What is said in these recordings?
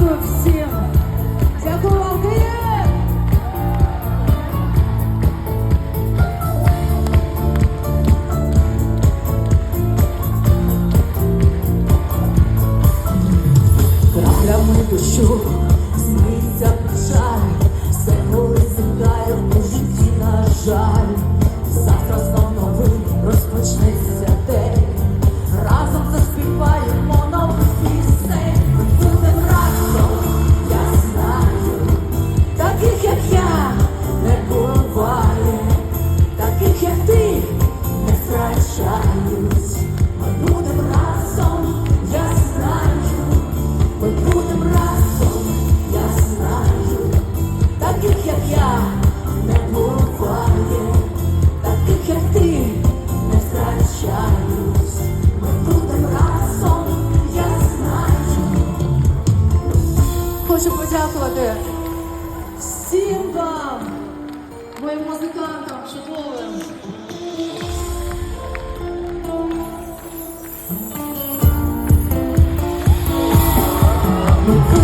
Welcome. всім вам, моїм музикантам, чудовим. Ми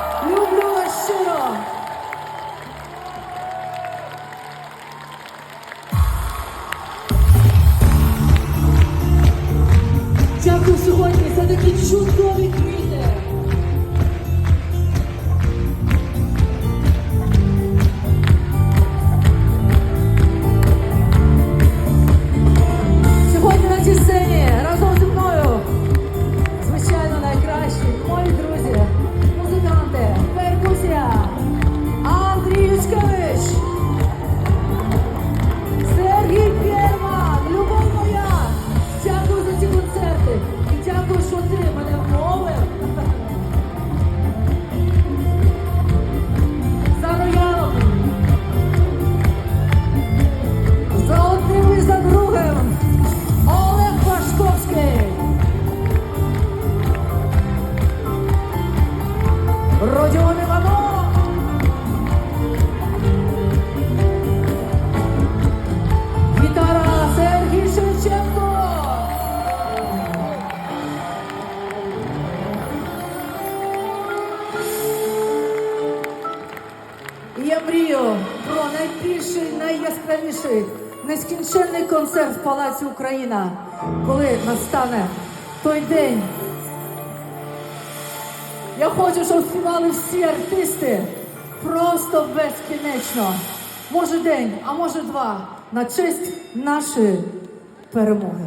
сьогодні за такі чудові книги. Я мрію про найбільший, найяскравіший, нескінченний концерт в Палаці Україна, коли настане той день. Я хочу, щоб співали всі артисти просто безкінечно. Може день, а може два на честь нашої перемоги.